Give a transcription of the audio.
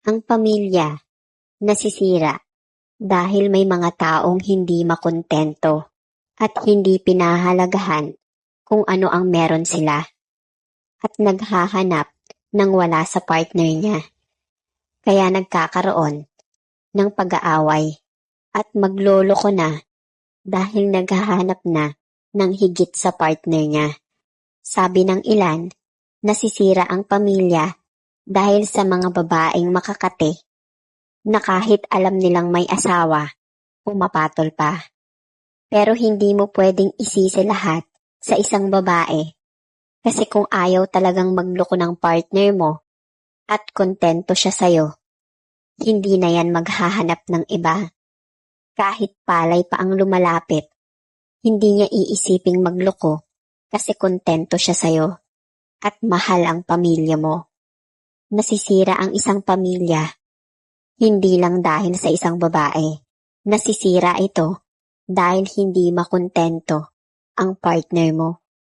Ang pamilya nasisira dahil may mga taong hindi makontento at hindi pinahalagahan kung ano ang meron sila at naghahanap ng wala sa partner niya. Kaya nagkakaroon ng pag-aaway at maglolo ko na dahil naghahanap na ng higit sa partner niya. Sabi ng ilan, nasisira ang pamilya dahil sa mga babaeng makakate na kahit alam nilang may asawa, pumapatol pa. Pero hindi mo pwedeng isisi lahat sa isang babae kasi kung ayaw talagang magloko ng partner mo at kontento siya sa'yo, hindi na yan maghahanap ng iba. Kahit palay pa ang lumalapit, hindi niya iisiping magloko kasi kontento siya sa'yo at mahal ang pamilya mo. Nasisira ang isang pamilya, hindi lang dahil sa isang babae. Nasisira ito dahil hindi makontento ang partner mo.